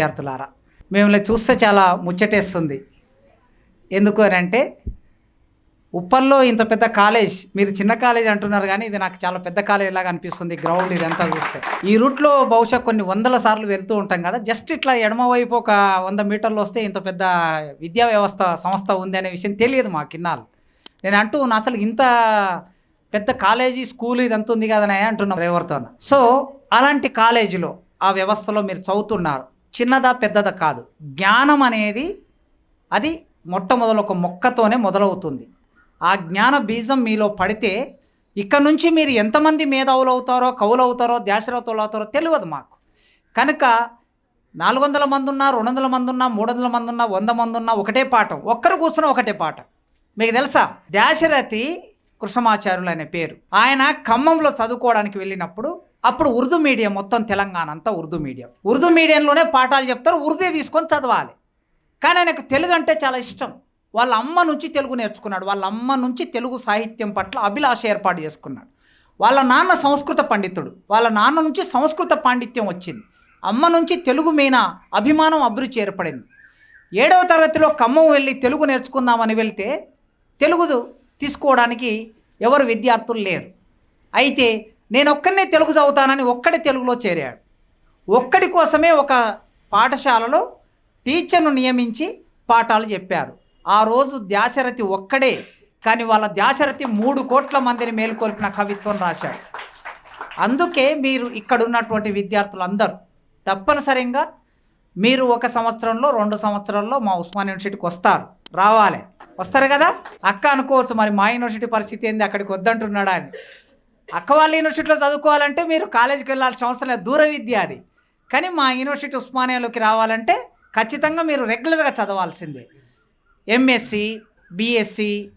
విద్యార్థులారా. మిమ్మల్ని చూస్తే చాలా ముచ్చటేస్తుంది. ఎందుకు అని అంటే ఉప్పల్లో ఇంత పెద్ద కాలేజ్ మీరు చిన్న కాలేజ్ అంటున్నారు కానీ ఇది నాకు చాలా పెద్ద కాలేజ్ లాగా అనిపిస్తుంది గ్రౌండ్ ఇదంతా చూస్తే. ఈ రూట్లో బహుశా కొన్ని వందల సార్లు వెళ్తూ ఉంటాం కదా జస్ట్ ఇట్లా ఎడమవైపు ఒక వంద మీటర్లు వస్తే ఇంత పెద్ద విద్యా వ్యవస్థ సంస్థ ఉంది అనే విషయం తెలియదు మా కిన్నాలు నేను అంటూ నా అసలు ఇంత పెద్ద కాలేజీ స్కూల్ ఇదంతా ఉంది కదనే అంటున్నాం ఎవరితో సో అలాంటి కాలేజీలో ఆ వ్యవస్థలో మీరు చదువుతున్నారు. చిన్నదా పెద్దదా కాదు. జ్ఞానం అనేది అది మొట్టమొదలు ఒక మొక్కతోనే మొదలవుతుంది. ఆ జ్ఞాన బీజం మీలో పడితే ఇక్కడ నుంచి మీరు ఎంతమంది మేధావులు అవుతారో కవులు అవుతారో ధ్యాసరవుతారో అవుతారో తెలియదు మాకు. కనుక నాలుగు వందల మంది ఉన్నా రెండు వందల మంది ఉన్నా మూడు వందల మంది ఉన్నా వంద మంది ఉన్నా ఒకటే పాఠం. ఒక్కరు కూర్చున్న ఒకటే పాఠం. మీకు తెలుసా? దాశరథి కృష్ణమాచార్యులు అనే పేరు. ఆయన ఖమ్మంలో చదువుకోవడానికి వెళ్ళినప్పుడు అప్పుడు ఉర్దూ మీడియం మొత్తం తెలంగాణ అంతా ఉర్దూ మీడియం. ఉర్దూ మీడియంలోనే పాఠాలు చెప్తారు ఉర్దూ తీసుకొని చదవాలి. కానీ ఆయనకు తెలుగు అంటే చాలా ఇష్టం. వాళ్ళ అమ్మ నుంచి తెలుగు నేర్చుకున్నాడు. వాళ్ళ అమ్మ నుంచి తెలుగు సాహిత్యం పట్ల అభిలాష ఏర్పాటు చేసుకున్నాడు. వాళ్ళ నాన్న సంస్కృత పండితుడు. వాళ్ళ నాన్న నుంచి సంస్కృత పాండిత్యం వచ్చింది. అమ్మ నుంచి తెలుగు మీద అభిమానం అభిరుచి ఏర్పడింది. ఏడవ తరగతిలో ఖమ్మం వెళ్ళి తెలుగు నేర్చుకుందామని వెళ్తే తెలుగు తీసుకోవడానికి ఎవరు విద్యార్థులు లేరు. అయితే నేను ఒక్కనే తెలుగు చదువుతానని ఒక్కడే తెలుగులో చేరాడు. ఒక్కడి కోసమే ఒక పాఠశాలలో టీచర్ను నియమించి పాఠాలు చెప్పారు. ఆ రోజు దాశరథి ఒక్కడే కానీ వాళ్ళ దాశరథి మూడు కోట్ల మందిని మేల్కొల్పిన కవిత్వం రాశాడు. అందుకే మీరు ఇక్కడ ఉన్నటువంటి విద్యార్థులు అందరూ తప్పనిసరిగా మీరు ఒక సంవత్సరంలో రెండు సంవత్సరాల్లో మా ఉస్మాన్ యూనివర్సిటీకి వస్తారు. రావాలి. వస్తారు కదా? అక్క అనుకోవచ్చు మరి మా యూనివర్సిటీ పరిస్థితి ఏంది? అక్కడికి వద్దంటున్నాడా అని. అక్క వాళ్ళ యూనివర్సిటీలో చదువుకోవాలంటే మీరు కాలేజీకి వెళ్ళాల్సిన అవసరం లేదు. దూర విద్య అది. కానీ మా యూనివర్సిటీ ఉస్మానియాలోకి రావాలంటే ఖచ్చితంగా మీరు రెగ్యులర్గా చదవాల్సిందే. ఎంఎస్సి బీఎస్సి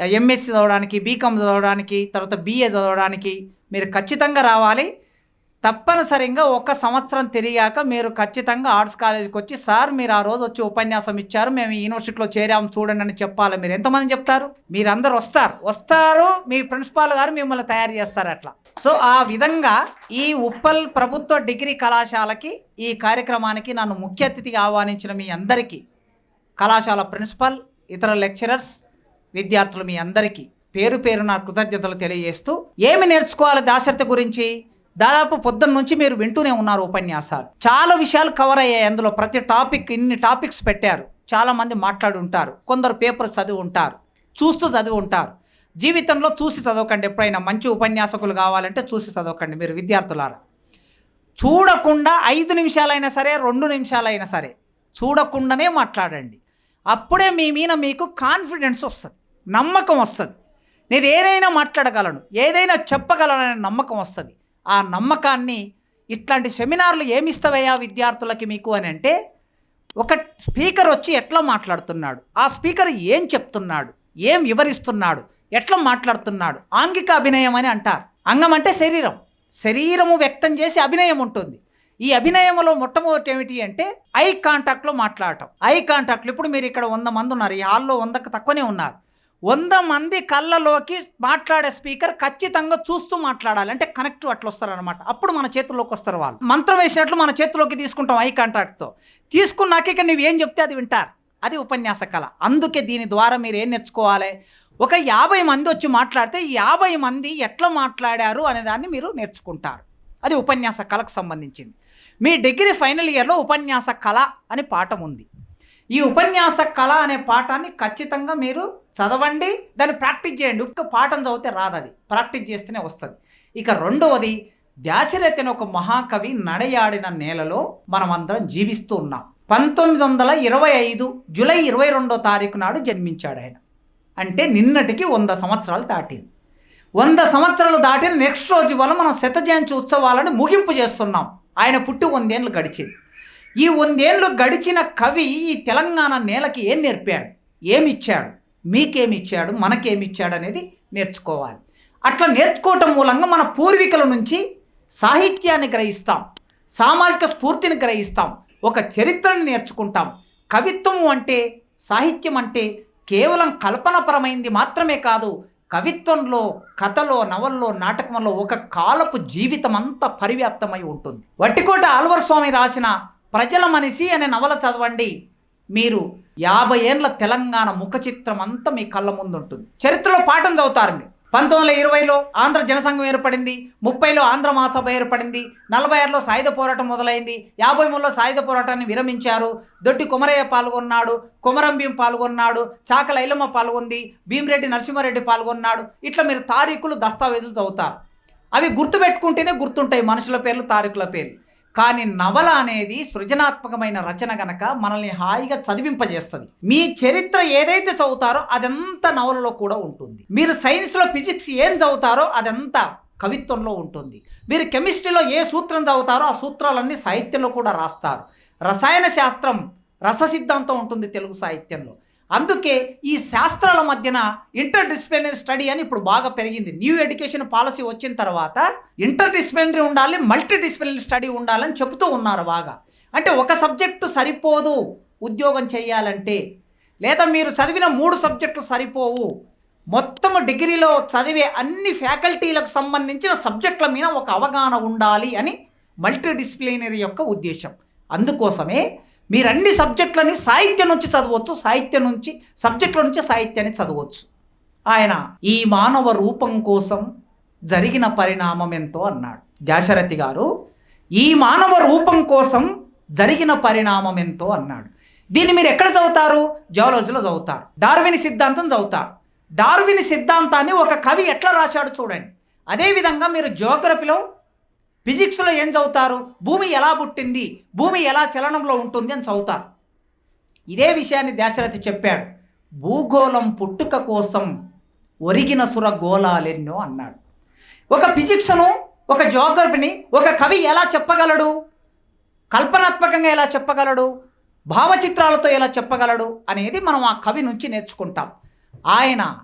ఎంఎస్సి చదవడానికి బీకామ్ చదవడానికి తర్వాత బీఏ చదవడానికి మీరు ఖచ్చితంగా రావాలి. తప్పనిసరిగా ఒక సంవత్సరం తిరిగాక మీరు ఖచ్చితంగా ఆర్ట్స్ కాలేజీకి వచ్చి సార్ మీరు ఆ రోజు వచ్చి ఉపన్యాసం ఇచ్చారు మేము యూనివర్సిటీలో చేరాము చూడండి అని చెప్పాలి మీరు? ఎంతమంది చెప్తారు? మీరందరూ వస్తారు. వస్తారు మీ ప్రిన్సిపాల్ గారు మిమ్మల్ని తయారు చేస్తారు అట్లా. సో ఆ విధంగా ఈ ఉప్పల్ ప్రభుత్వ డిగ్రీ కళాశాలకి ఈ కార్యక్రమానికి నన్ను ముఖ్య అతిథిగా ఆహ్వానించిన మీ అందరికీ కళాశాల ప్రిన్సిపల్ ఇతర లెక్చరర్స్ విద్యార్థులు మీ అందరికీ పేరు పేరు నా కృతజ్ఞతలు తెలియజేస్తూ ఏమి నేర్చుకోవాలి దాశరథి గురించి? దాదాపు పొద్దున్న నుంచి మీరు వింటూనే ఉన్నారు ఉపన్యాసాలు. చాలా విషయాలు కవర్ అయ్యాయి అందులో. ప్రతి టాపిక్ ఇన్ని టాపిక్స్ పెట్టారు. చాలా మంది మాట్లాడి ఉంటారు. కొందరు పేపర్ చదివి ఉంటారు. చూస్తూ చదివి ఉంటారు. జీవితంలో చూసి చదవకండి. ఎప్పుడైనా మంచి ఉపన్యాసకులు కావాలంటే చూసి చదవకండి మీరు విద్యార్థులారా. చూడకుండా ఐదు నిమిషాలైనా సరే రెండు నిమిషాలైనా సరే చూడకుండానే మాట్లాడండి. అప్పుడే మీ మీద మీకు కాన్ఫిడెన్స్ వస్తుంది. నమ్మకం వస్తుంది. నేను ఏదైనా మాట్లాడగలను. ఏదైనా చెప్పగలననే నమ్మకం వస్తుంది. ఆ నమ్మకాన్ని ఇట్లాంటి సెమినార్లు ఏమిస్తావయ్యా విద్యార్థులకి మీకు అని అంటే ఒక స్పీకర్ వచ్చి ఎట్లా మాట్లాడుతున్నాడు? ఆ స్పీకర్ ఏం చెప్తున్నాడు? ఏం వివరిస్తున్నాడు? ఎట్లా మాట్లాడుతున్నాడు? ఆంగిక అభినయం అని అంటారు. అంగం అంటే శరీరం. శరీరము వ్యక్తం చేసి అభినయం ఉంటుంది. ఈ అభినయంలో మొట్టమొదటి ఏమిటి అంటే ఐ కాంటాక్ట్లో మాట్లాడటం. ఐ కాంటాక్ట్లు ఇప్పుడు మీరు ఇక్కడ వంద మంది ఉన్నారు ఈ హాల్లో వందకు తక్కువనే ఉన్నారు. వంద మంది కళ్ళలోకి మాట్లాడే స్పీకర్ ఖచ్చితంగా చూస్తూ మాట్లాడాలి. అంటే కనెక్ట్ అట్లా వస్తారనమాట అప్పుడు మన చేతుల్లోకి వస్తారు వాళ్ళు. మంత్రం వేసినట్లు మన చేతిలోకి తీసుకుంటాం ఐ కాంటాక్ట్తో తీసుకున్నాక ఇక నువ్వు ఏం చెప్తే అది వింటారు. అది ఉపన్యాస కళ. అందుకే దీని ద్వారా మీరు ఏం నేర్చుకోవాలి? ఒక యాభై మంది వచ్చి మాట్లాడితే యాభై మంది ఎట్లా మాట్లాడారు అనే దాన్ని మీరు నేర్చుకుంటారు. అది ఉపన్యాస కళకు సంబంధించింది. మీ డిగ్రీ ఫైనల్ ఇయర్లో ఉపన్యాస కళ అనే పాఠం ఉంది. ఈ ఉపన్యాస కళ అనే పాఠాన్ని ఖచ్చితంగా మీరు చదవండి దాన్ని ప్రాక్టీస్ చేయండి. ఒక్క పాఠం చదివితే రాదు అది. ప్రాక్టీస్ చేస్తేనే వస్తుంది. ఇక రెండవది దాశరథిన ఒక మహాకవి నడయాడిన నేలలో మనం అందరం జీవిస్తూ ఉన్నాం. పంతొమ్మిది వందల ఇరవై ఐదు జూలై ఇరవై రెండో తారీఖు నాడు జన్మించాడు ఆయన. అంటే నిన్నటికి వంద సంవత్సరాలు దాటింది. వంద సంవత్సరాలు దాటిన నెక్స్ట్ రోజు వల్ల మనం శతజయంతి ఉత్సవాలను ముగింపు చేస్తున్నాం. ఆయన పుట్టి వందేళ్ళు గడిచింది. ఈ వందేళ్ళు గడిచిన కవి ఈ తెలంగాణ నేలకి ఏం నేర్పాడు? ఏమిచ్చాడు? మీకేమిచ్చాడు మనకేమిచ్చాడు అనేది నేర్చుకోవాలి. అట్లా నేర్చుకోవటం మూలంగా మన పూర్వీకుల నుంచి సాహిత్యాన్ని గ్రహిస్తాం సామాజిక స్ఫూర్తిని గ్రహిస్తాం ఒక చరిత్రను నేర్చుకుంటాం. కవిత్వం అంటే సాహిత్యం అంటే కేవలం కల్పనపరమైంది మాత్రమే కాదు కవిత్వంలో కథలో నవల్లో నాటకంలో ఒక కాలపు జీవితం అంతా పరివ్యాప్తమై ఉంటుంది. వట్టికోట ఆల్వర్ స్వామి రాసిన ప్రజల మనిషి అనే నవల చదవండి. మీరు యాభై ఏండ్ల తెలంగాణ ముఖ చిత్రం అంతా మీ కళ్ళ ముందు ఉంటుంది చరిత్రలో పాఠం చదువుతారు మీరు పంతొమ్మిది వందల ఇరవైలో ఆంధ్ర జనసంఘం ఏర్పడింది ముప్పైలో ఆంధ్ర మహాసభ ఏర్పడింది నలభై ఆరులో సాయుధ పోరాటం మొదలైంది యాభై మూడులో సాయుధ పోరాటాన్ని విరమించారు దొడ్డి కుమరయ్య పాల్గొన్నాడు కుమరం భీం పాల్గొన్నాడు చాకల ఐలమ్మ పాల్గొంది భీమిరెడ్డి నరసింహారెడ్డి పాల్గొన్నాడు. ఇట్లా మీరు తారీఖులు దస్తావేజులు చదువుతారు. అవి గుర్తుపెట్టుకుంటేనే గుర్తుంటాయి మనుషుల పేర్లు తారీఖుల పేర్లు. కానీ నవల అనేది సృజనాత్మకమైన రచన గనక మనల్ని హాయిగా చదివింపజేస్తుంది. మీ చరిత్ర ఏదైతే చదువుతారో అదంతా నవలలో కూడా ఉంటుంది. మీరు సైన్స్లో ఫిజిక్స్ ఏం చదువుతారో అదంతా కవిత్వంలో ఉంటుంది. మీరు కెమిస్ట్రీలో ఏ సూత్రం చదువుతారో ఆ సూత్రాలన్నీ సాహిత్యంలో కూడా రాస్తారు. రసాయన శాస్త్రం రస సిద్ధాంతం ఉంటుంది తెలుగు సాహిత్యంలో. అందుకే ఈ శాస్త్రాల మధ్యన ఇంటర్ డిసిప్లినరీ స్టడీ అని ఇప్పుడు బాగా పెరిగింది. న్యూ ఎడ్యుకేషన్ పాలసీ వచ్చిన తర్వాత ఇంటర్ డిసిప్లినరీ ఉండాలి మల్టీ డిసిప్లినరీ స్టడీ ఉండాలని చెబుతూ ఉన్నారు బాగా. అంటే ఒక సబ్జెక్టు సరిపోదు ఉద్యోగం చేయాలంటే. లేదా మీరు చదివిన మూడు సబ్జెక్టులు సరిపోవు. మొత్తం డిగ్రీలో చదివే అన్ని ఫ్యాకల్టీలకు సంబంధించిన సబ్జెక్టుల మీద ఒక అవగాహన ఉండాలి అని మల్టీ డిసిప్లినరీ యొక్క ఉద్దేశం. అందుకోసమే మీరు అన్ని సబ్జెక్టులని సాహిత్యం నుంచి చదవచ్చు సాహిత్యం నుంచి సబ్జెక్టుల నుంచి సాహిత్యాన్ని చదవచ్చు. ఆయన ఈ మానవ రూపం కోసం జరిగిన పరిణామం ఎంతో అన్నాడు. దాశరథి గారు ఈ మానవ రూపం కోసం జరిగిన పరిణామం ఎంతో అన్నాడు. దీన్ని మీరు ఎక్కడ చదువుతారు? జువాలజీలో చదువుతారు. డార్విని సిద్ధాంతం చదువుతారు. డార్విని సిద్ధాంతాన్ని ఒక కవి ఎట్లా రాశాడు చూడండి. అదేవిధంగా మీరు జియోగ్రఫీలో ఫిజిక్స్లో ఏం చదువుతారు? భూమి ఎలా పుట్టింది? భూమి ఎలా చలనంలో ఉంటుంది అని చదువుతారు. ఇదే విషయాన్ని దాశరథి చెప్పాడు. భూగోళం పుట్టుక కోసం ఒరిగిన సుర గోళాలెన్నో అన్నాడు. ఒక ఫిజిక్స్ను ఒక జోగ్రఫీని ఒక కవి ఎలా చెప్పగలడు? కల్పనాత్మకంగా ఎలా చెప్పగలడు? భావచిత్రాలతో ఎలా చెప్పగలడు? అనేది మనం ఆ కవి నుంచి నేర్చుకుంటాం. ఆయన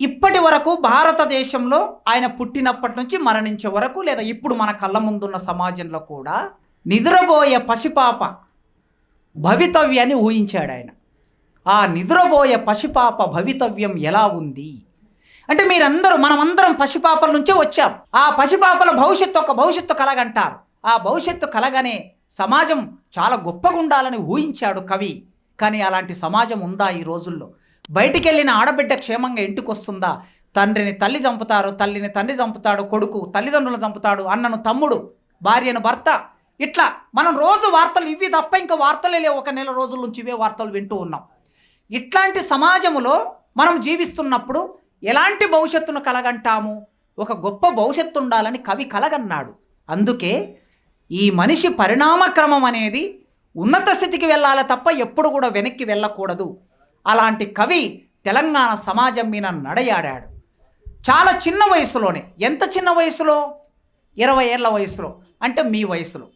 ఇప్పటి వరకు భారతదేశంలో ఆయన పుట్టినప్పటి నుంచి మరణించే వరకు లేదా ఇప్పుడు మన కళ్ళ ముందున్న సమాజంలో కూడా నిద్రపోయే పసిపాప భవితవ్యాన్ని ఊహించాడు ఆయన. ఆ నిద్రపోయే పసిపాప భవితవ్యం ఎలా ఉంది? అంటే మీరందరూ మనమందరం పసిపాపల నుంచే వచ్చాం. ఆ పసిపాపల భవిష్యత్తు ఒక భవిష్యత్తు కలగంటారు ఆ భవిష్యత్తు కలగనే సమాజం చాలా గొప్పగా ఉండాలని ఊహించాడు కవి. కానీ అలాంటి సమాజం ఉందా ఈ రోజుల్లో? బయటికి వెళ్ళిన ఆడబిడ్డ క్షేమంగా ఇంటికి వస్తుందా తండ్రిని తల్లి చంపుతారు తల్లిని తండ్రి చంపుతాడు కొడుకు తల్లిదండ్రులు చంపుతాడు అన్నను తమ్ముడు భార్యను భర్త. ఇట్లా మనం రోజు వార్తలు ఇవి తప్ప ఇంకా వార్తలే లేవు. ఒక నెల రోజుల నుంచి ఇవే వార్తలు వింటూ ఉన్నాం. ఇట్లాంటి సమాజంలో మనం జీవిస్తున్నప్పుడు ఎలాంటి భవిష్యత్తును కలగంటాము? ఒక గొప్ప భవిష్యత్తు ఉండాలని కవి కలగన్నాడు. అందుకే ఈ మనిషి పరిణామక్రమం అనేది ఉన్నత స్థితికి వెళ్ళాలి తప్ప ఎప్పుడు కూడా వెనక్కి వెళ్ళకూడదు. అలాంటి కవి తెలంగాణ సమాజం మీద నడయాడాడు. చాలా చిన్న వయసులోనే. ఎంత చిన్న వయసులో? ఇరవై ఏళ్ళ వయసులో. అంటే మీ వయసులో.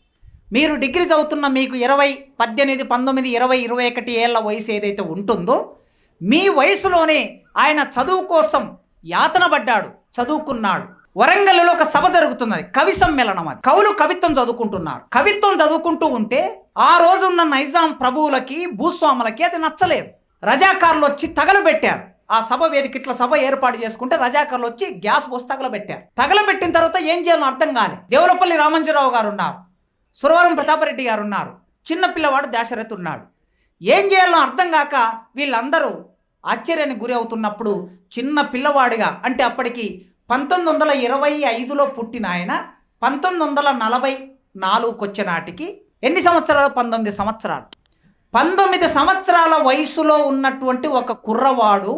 మీరు డిగ్రీ చదువుతున్న మీకు ఇరవై పద్దెనిమిది పంతొమ్మిది ఇరవై ఇరవై ఒకటి ఏళ్ళ వయసు ఏదైతే ఉంటుందో మీ వయసులోనే ఆయన చదువు కోసం యాతన పడ్డాడు చదువుకున్నాడు. వరంగల్లో ఒక సభ జరుగుతున్నది. కవి సమ్మేళనం అది. కవులు కవిత్వం చదువుకుంటున్నారు. కవిత్వం చదువుకుంటూ ఉంటే ఆ రోజున్న నైజాం ప్రభువులకి భూస్వాములకి అది నచ్చలేదు. రజాకారులు వచ్చి తగలబెట్టారు. ఆ సభ వేదిక ఇట్లా సభ ఏర్పాటు చేసుకుంటే రజాకారులు వచ్చి గ్యాస్ పోసి తగలబెట్టారు. తగలబెట్టిన తర్వాత ఏం చేయాలో అర్థం కాలే. దేవులపల్లి రామంజరావు గారు ఉన్నారు సురవరం ప్రతాపరెడ్డి గారు ఉన్నారు చిన్న పిల్లవాడు దాశరథి ఉన్నాడు. ఏం చేయాలో అర్థం కాక వీళ్ళందరూ ఆశ్చర్యానికి గురి అవుతున్నప్పుడు చిన్న పిల్లవాడిగా అంటే అప్పటికి పంతొమ్మిది వందల ఇరవై ఐదులో పుట్టిన ఆయన పంతొమ్మిది వందల నలభై నాలుగుకి వచ్చే నాటికి ఎన్ని సంవత్సరాలు? పంతొమ్మిది సంవత్సరాలు. పంతొమ్మిది సంవత్సరాల వయసులో ఉన్నటువంటి ఒక కుర్రవాడు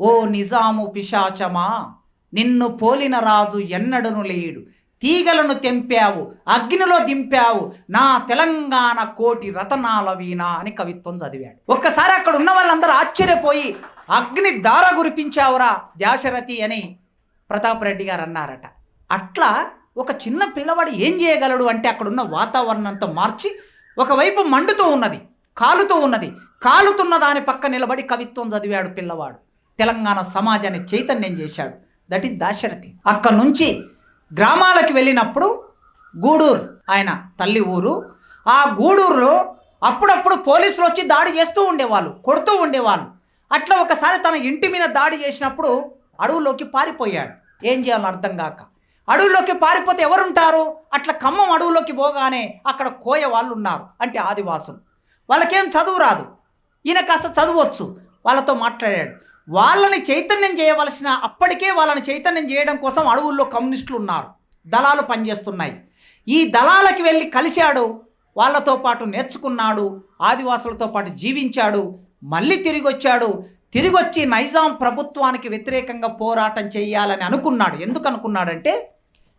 ఓ నిజాము పిశాచమా నిన్ను పోలిన రాజు ఎన్నడను లేడు. తీగలను తెంపావు అగ్నిలో దింపావు నా తెలంగాణ కోటి రతనాల వీణ అని కవిత్వం చదివాడు. ఒక్కసారి అక్కడ ఉన్న వాళ్ళందరూ ఆశ్చర్యపోయి అగ్ని దార గురిపించావురా దాశరథి అని ప్రతాప్ రెడ్డి గారు అన్నారట. అట్లా ఒక చిన్న పిల్లవాడు ఏం చేయగలడు అంటే అక్కడున్న వాతావరణంతో మార్చి ఒకవైపు మండుతూ ఉన్నది. కాలుతూ ఉన్నది. కాలుతున్న దాని పక్క నిలబడి కవిత్వం చదివాడు పిల్లవాడు. తెలంగాణ సమాజాన్ని చైతన్యం చేశాడు. That is Dasarathi. అక్కడ నుంచి గ్రామాలకు వెళ్ళినప్పుడు గూడూరు ఆయన తల్లి ఊరు. ఆ గూడూరులో అప్పుడప్పుడు పోలీసులు వచ్చి దాడి చేస్తూ ఉండేవాళ్ళు కొడుతూ ఉండేవాళ్ళు. అట్లా ఒకసారి తన ఇంటి మీద దాడి చేసినప్పుడు అడవులోకి పారిపోయాడు. ఏం చేయాలో అర్థం కాక. అడవుల్లోకి పారిపోతే ఎవరుంటారు? అట్లా ఖమ్మం అడవుల్లోకి పోగానే అక్కడ కోయ వాళ్ళు ఉన్నారు. అంటే ఆదివాసులు. వాళ్ళకేం చదువు రాదు. ఈయన కాస్త చదవచ్చు. వాళ్ళతో మాట్లాడాడు. వాళ్ళని చైతన్యం చేయవలసిన అప్పటికే వాళ్ళని చైతన్యం చేయడం కోసం అడవుల్లో కమ్యూనిస్టులు ఉన్నారు దళాలు పనిచేస్తున్నాయి. ఈ దళాలకి వెళ్ళి కలిశాడు. వాళ్ళతో పాటు నేర్చుకున్నాడు. ఆదివాసులతో పాటు జీవించాడు. మళ్ళీ తిరిగి వచ్చాడు తిరిగి వచ్చి నైజాం ప్రభుత్వానికి వ్యతిరేకంగా పోరాటం చేయాలని అనుకున్నాడు. ఎందుకు అనుకున్నాడంటే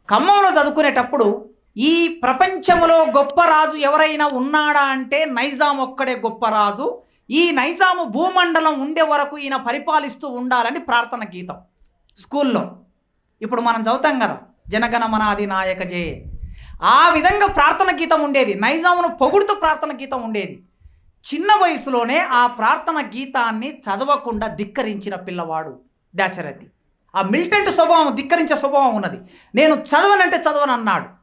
ఖమ్మంలో చదువుకునేటప్పుడు ఈ ప్రపంచంలో గొప్ప రాజు ఎవరైనా ఉన్నాడా అంటే నైజాం ఒక్కడే గొప్ప రాజు. ఈ నైజాము భూమండలం ఉండే వరకు ఈయన పరిపాలిస్తూ ఉండాలని ప్రార్థన గీతం. స్కూల్లో. ఇప్పుడు మనం చదువుతాం కదా జనగణమనాది నాయక జయ. ఆ విధంగా ప్రార్థన గీతం ఉండేది. నైజామును పొగుడుతూ ప్రార్థన గీతం ఉండేది. చిన్న వయసులోనే ఆ ప్రార్థన గీతాన్ని చదవకుండా ధిక్కరించిన పిల్లవాడు దాశరథి. ఆ మిల్టెంట్ స్వభావం ధిక్కరించే స్వభావం ఉన్నది. నేను చదవనంటే చదవను అన్నాడు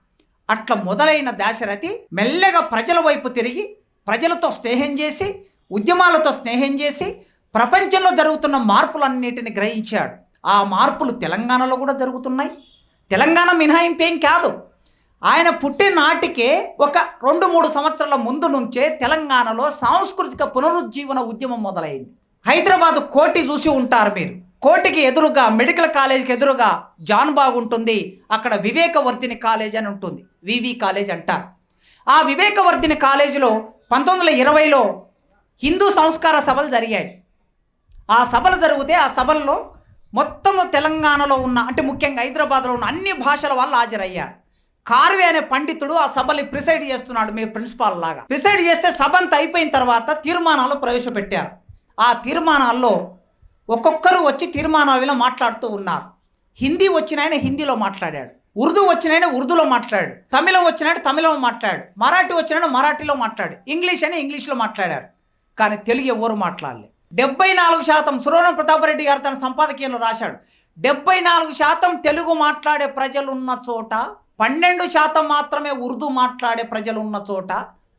అట్లా మొదలైన దాశరథి మెల్లగా ప్రజల వైపు తిరిగి ప్రజలతో స్నేహం చేసి ఉద్యమాలతో స్నేహం చేసి ప్రపంచంలో జరుగుతున్న మార్పులన్నిటిని గ్రహించాడు. ఆ మార్పులు తెలంగాణలో కూడా జరుగుతున్నాయి. తెలంగాణ మినహాయింపు ఏం కాదు. ఆయన పుట్టిన నాటికే ఒక రెండు మూడు సంవత్సరాల ముందు నుంచే తెలంగాణలో సాంస్కృతిక పునరుజ్జీవన ఉద్యమం మొదలైంది. హైదరాబాద్ కోటి చూసి ఉంటారు మీరు. కోటికి ఎదురుగా మెడికల్ కాలేజీకి ఎదురుగా జాన్ బాగ్ ఉంటుంది. అక్కడ వివేకవర్ధిని కాలేజ్ అని ఉంటుంది. వివి కాలేజ్ అంటారు. ఆ వివేకవర్ధిని కాలేజీలో పంతొమ్మిది వందల ఇరవైలో హిందూ సంస్కార సభలు జరిగాయి. ఆ సభలు జరిగితే ఆ సభల్లో మొత్తము తెలంగాణలో ఉన్న అంటే ముఖ్యంగా హైదరాబాద్లో ఉన్న అన్ని భాషల వాళ్ళు హాజరయ్యారు. కార్వే అనే పండితుడు ఆ సభని ప్రిసైడ్ చేస్తున్నాడు మీ ప్రిన్సిపాల్ లాగా. ప్రిసైడ్ చేస్తే సభంత అయిపోయిన తర్వాత తీర్మానాలు ప్రవేశపెట్టారు. ఆ తీర్మానాల్లో ఒక్కొక్కరు వచ్చి తీర్మానవిలో మాట్లాడుతూ ఉన్నారు. హిందీ వచ్చిన ఆయన హిందీలో మాట్లాడాడు. ఉర్దూ వచ్చిన ఆయన ఉర్దూలో మాట్లాడాడు. తమిళం వచ్చినాడు తమిళం మాట్లాడు మరాఠీ వచ్చిన మరాఠీలో మాట్లాడు ఇంగ్లీష్ అని ఇంగ్లీష్లో మాట్లాడారు. కానీ తెలుగు ఎవరు మాట్లాడలే. డెబ్బై నాలుగు శాతం సురవణ ప్రతాపరెడ్డి గారు తన సంపాదకీయంలో రాశాడు. డెబ్బై నాలుగు శాతం తెలుగు మాట్లాడే ప్రజలు ఉన్న చోట పన్నెండు శాతం మాత్రమే ఉర్దూ మాట్లాడే ప్రజలు ఉన్న చోట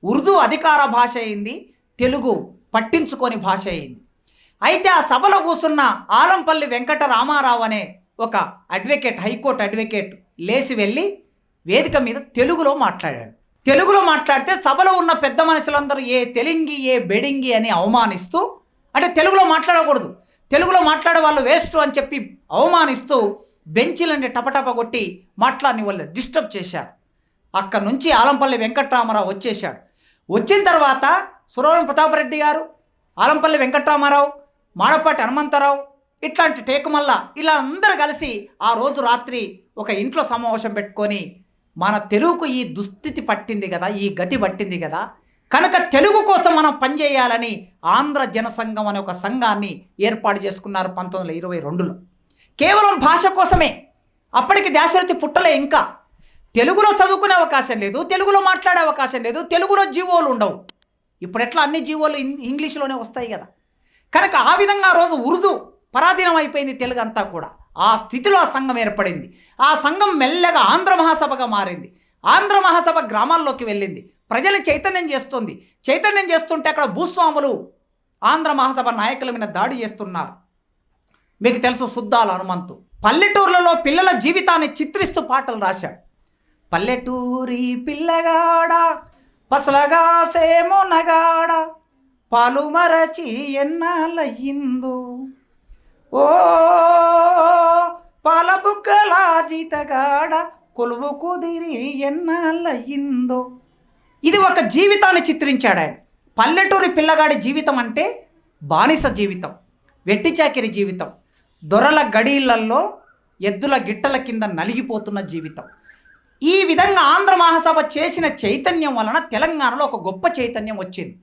ఉర్దూ అధికార భాష అయింది తెలుగు పట్టించుకొని భాష అయింది. అయితే ఆ సభలో కూర్చున్న ఆలంపల్లి వెంకట రామారావు అనే ఒక అడ్వకేట్ హైకోర్టు అడ్వకేట్ లేచి వెళ్ళి వేదిక మీద తెలుగులో మాట్లాడాడు. తెలుగులో మాట్లాడితే సభలో ఉన్న పెద్ద మనుషులందరూ ఏ తెలింగి ఏ బెడింగి అని అవమానిస్తూ అంటే తెలుగులో మాట్లాడకూడదు. తెలుగులో మాట్లాడే వాళ్ళు వేస్ట్ అని చెప్పి అవమానిస్తూ బెంచీలని టపటప కొట్టి మాట్లాడిని వాళ్ళు డిస్టర్బ్ చేశారు. అక్కడ నుంచి ఆలంపల్లి వెంకట్రామారావు వచ్చేశాడు. వచ్చిన తర్వాత సురవరం ప్రతాపరెడ్డి గారు ఆలంపల్లి వెంకట్రామారావు మాడపాటి హనుమంతరావు ఇట్లాంటి టేకుమల్ల ఇలా అందరు కలిసి ఆ రోజు రాత్రి ఒక ఇంట్లో సమావేశం పెట్టుకొని మన తెలుగుకు ఈ దుస్థితి పట్టింది కదా ఈ గతి పట్టింది కదా కనుక తెలుగు కోసం మనం పనిచేయాలని ఆంధ్ర జనసంఘం అనే ఒక సంఘాన్ని ఏర్పాటు చేసుకున్నారు పంతొమ్మిది వందల ఇరవై రెండులో. కేవలం భాష కోసమే అప్పటికి దాశరథి పుట్టలే ఇంకా. తెలుగులో చదువుకునే అవకాశం లేదు తెలుగులో మాట్లాడే అవకాశం లేదు తెలుగులో జీవోలు ఉండవు. ఇప్పుడు ఎట్లా అన్ని జీవోలు ఇం- ఇంగ్లీష్లోనే వస్తాయి కదా. కనుక ఆ విధంగా ఆ రోజు ఉర్దూ పరాధీనం అయిపోయింది తెలుగు అంతా కూడా. ఆ స్థితిలో ఆ సంఘం ఏర్పడింది. ఆ సంఘం మెల్లగా ఆంధ్ర మహాసభగా మారింది. ఆంధ్ర మహాసభ గ్రామాల్లోకి వెళ్ళింది. ప్రజలు చైతన్యం చేస్తుంది. చైతన్యం చేస్తుంటే అక్కడ భూస్వాములు ఆంధ్ర మహాసభ నాయకుల మీద దాడి చేస్తున్నారు. మీకు తెలుసు సుద్దాల హనుమంతు. పల్లెటూర్లలో పిల్లల జీవితాన్ని చిత్రిస్తూ పాటలు రాశాడు. పల్లెటూరి పిల్లగాడ పసలగా సేమోనగాడ పాలు మరచి ఎన్నాళ్ళయిందో? ఓ పాల జీతగాడ కొలువు కుదిరి ఎన్నాళ్ళయిందో? ఇది ఒక జీవితాన్ని చిత్రించాడు ఆయన. పల్లెటూరి పిల్లగాడి జీవితం అంటే బానిస జీవితం వెట్టి చాకిరి జీవితం దొరల గడీలల్లో ఎద్దుల గిట్టల కింద నలిగిపోతున్న జీవితం. ఈ విధంగా ఆంధ్ర మహాసభ చేసిన చైతన్యం వలన తెలంగాణలో ఒక గొప్ప చైతన్యం వచ్చింది.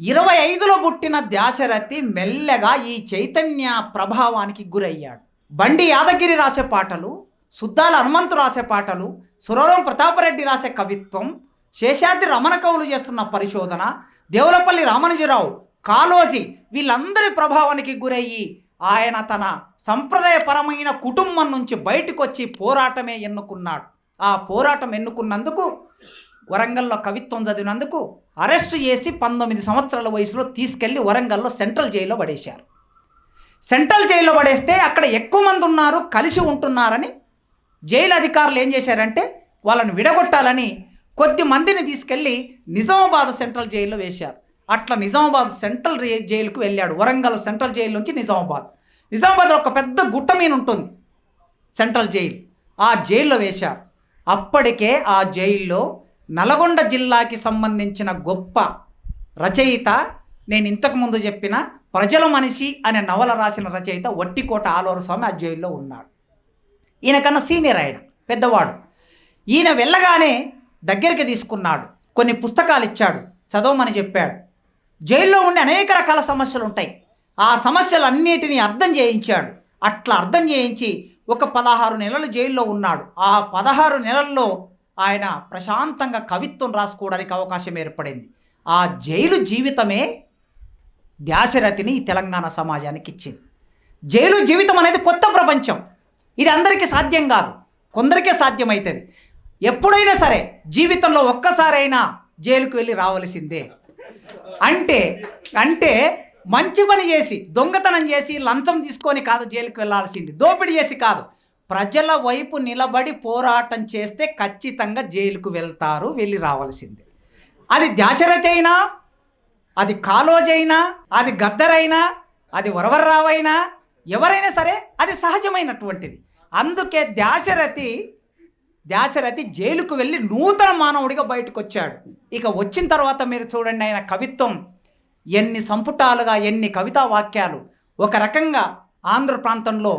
ఇరవై ఐదులో పుట్టిన దాశరథి మెల్లగా ఈ చైతన్య ప్రభావానికి గురయ్యాడు. బండి యాదగిరి రాసే పాటలు సుద్దాల హనుమంతు రాసే పాటలు సురవరం ప్రతాపరెడ్డి రాసే కవిత్వం శేషాద్రి రమణ కవులు చేస్తున్న పరిశోధన దేవులపల్లి రామనుజరావు కాలోజీ వీళ్ళందరి ప్రభావానికి గురయ్యి ఆయన తన సంప్రదాయపరమైన కుటుంబం నుంచి బయటకు వచ్చి పోరాటమే ఎన్నుకున్నాడు. ఆ పోరాటం ఎన్నుకున్నందుకు వరంగల్లో కవిత్వం చదివినందుకు అరెస్ట్ చేసి పంతొమ్మిది సంవత్సరాల వయసులో తీసుకెళ్ళి వరంగల్లో సెంట్రల్ జైల్లో పడేశారు. సెంట్రల్ జైల్లో పడేస్తే అక్కడ ఎక్కువ మంది ఉన్నారు కలిసి ఉంటున్నారని జైలు అధికారులు ఏం చేశారంటే వాళ్ళని విడగొట్టాలని కొద్ది మందిని తీసుకెళ్ళి నిజామాబాద్ సెంట్రల్ జైల్లో వేశారు. అట్లా నిజామాబాద్ సెంట్రల్ జైలుకు వెళ్ళాడు. వరంగల్ సెంట్రల్ జైలు నుంచి నిజామాబాద్. నిజామాబాద్లో ఒక పెద్ద గుట్ట మీద ఉంటుంది సెంట్రల్ జైలు. ఆ జైల్లో వేశారు. అప్పటికే ఆ జైల్లో నల్గొండ జిల్లాకి సంబంధించిన గొప్ప రచయిత నేను ఇంతకుముందు చెప్పిన ప్రజల మనిషి అనే నవల రాసిన రచయిత వట్టికోట ఆలోరు స్వామి ఆ జైల్లో ఉన్నాడు. ఈయన కన్నా సీనియర్ ఆయన పెద్దవాడు. ఈయన వెళ్ళగానే దగ్గరికి తీసుకున్నాడు. కొన్ని పుస్తకాలు ఇచ్చాడు చదవమని చెప్పాడు. జైల్లో ఉండే అనేక రకాల సమస్యలు ఉంటాయి. ఆ సమస్యలన్నిటినీ అర్థం చేయించాడు. అట్లా అర్థం చేయించి ఒక పదహారు నెలలు జైల్లో ఉన్నాడు. ఆ పదహారు నెలల్లో ఆయన ప్రశాంతంగా కవిత్వం రాసుకోవడానికి అవకాశం ఏర్పడింది. ఆ జైలు జీవితమే దాశరథిని తెలంగాణ సమాజానికి ఇచ్చింది. జైలు జీవితం అనేది కొత్త ప్రపంచం. ఇది అందరికీ సాధ్యం కాదు. కొందరికే సాధ్యమవుతుంది ఎప్పుడైనా సరే జీవితంలో ఒక్కసారైనా జైలుకు వెళ్ళి రావలసిందే. అంటే అంటే మంచి పని చేసి దొంగతనం చేసి లంచం తీసుకొని కాదు జైలుకు వెళ్ళాల్సింది. దోపిడీ చేసి కాదు. ప్రజల వైపు నిలబడి పోరాటం చేస్తే ఖచ్చితంగా జైలుకు వెళ్తారు వెళ్ళి రావాల్సిందే. అది దాశరథి అయినా అది కాలోజైనా అది గద్దరైనా అది వరవర్రావైనా ఎవరైనా సరే అది సహజమైనటువంటిది. అందుకే దాశరథి దాశరథి జైలుకు వెళ్ళి నూతన మానవుడిగా బయటకు వచ్చాడు ఇక వచ్చిన తర్వాత మీరు చూడండి ఆయన కవిత్వం ఎన్ని సంపుటాలుగా ఎన్ని కవితా వాక్యాలు ఒక రకంగా ఆంధ్ర ప్రాంతంలో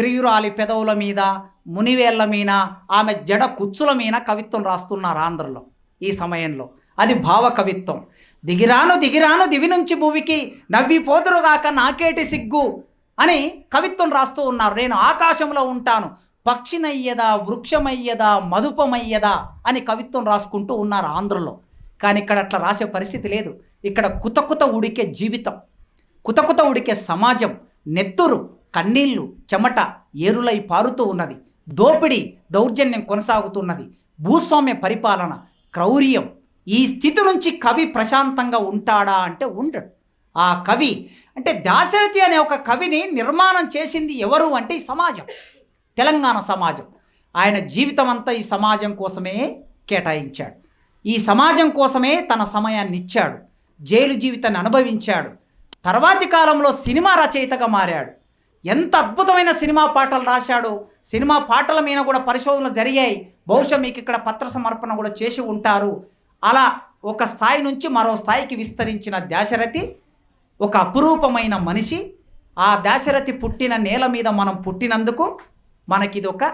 ప్రియురాలి పెదవుల మీద మునివేళ్ళ మీద ఆమె జడ కుచ్చుల మీద కవిత్వం రాస్తున్నారు ఆంధ్రలో ఈ సమయంలో. అది భావ కవిత్వం. దిగిరాను దిగిరాను దివి నుంచి భూమికి నవ్విపోదురుగాక నాకేటి సిగ్గు అని కవిత్వం రాస్తూ ఉన్నారు. నేను ఆకాశంలో ఉంటాను పక్షినయ్యదా వృక్షమయ్యదా మధుపమయ్యదా అని కవిత్వం రాసుకుంటూ ఉన్నారు ఆంధ్రలో. కానీ ఇక్కడ అట్లా రాసే పరిస్థితి లేదు. ఇక్కడ కుతకుత ఉడికే జీవితం కుతకుత ఉడికే సమాజం నెత్తురు కన్నీళ్ళు చెమట ఏరులై పారుతూ ఉన్నది. దోపిడీ దౌర్జన్యం కొనసాగుతున్నది. భూస్వామ్య పరిపాలన క్రౌర్యం. ఈ స్థితి నుంచి కవి ప్రశాంతంగా ఉంటాడా అంటే ఉండడు. ఆ కవి అంటే దాశరథి అనే ఒక కవిని నిర్మాణం చేసింది ఎవరు అంటే ఈ సమాజం తెలంగాణ సమాజం. ఆయన జీవితం అంతా ఈ సమాజం కోసమే కేటాయించాడు. ఈ సమాజం కోసమే తన సమయాన్ని ఇచ్చాడు. జైలు జీవితాన్ని అనుభవించాడు. తర్వాతి కాలంలో సినిమా రచయితగా మారాడు. ఎంత అద్భుతమైన సినిమా పాటలు రాశాడు సినిమా పాటల మీద కూడా పరిశోధనలు జరిగాయి. బహుశా మీకు ఇక్కడ పత్ర సమర్పణ కూడా చేసి ఉంటారు. అలా ఒక స్థాయి నుంచి మరో స్థాయికి విస్తరించిన దాశరథి ఒక అపురూపమైన మనిషి. ఆ దాశరథి పుట్టిన నేల మీద మనం పుట్టినందుకు మనకిది ఒక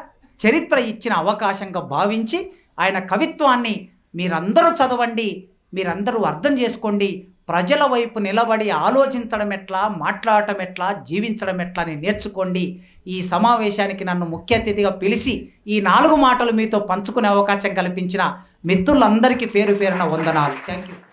చరిత్ర ఇచ్చిన అవకాశంగా భావించి ఆయన కవిత్వాన్ని మీరందరూ చదవండి మీరందరూ అర్థం చేసుకోండి. ప్రజల వైపు నిలబడి ఆలోచించడం ఎట్లా మాట్లాడటం ఎట్లా జీవించడం ఎట్లా అని నేర్చుకోండి. ఈ సమావేశానికి నన్ను ముఖ్య అతిథిగా పిలిచి ఈ నాలుగు మాటలు మీతో పంచుకునే అవకాశం కల్పించిన మిత్రులందరికీ పేరు పేరున వందనాలు. Thank you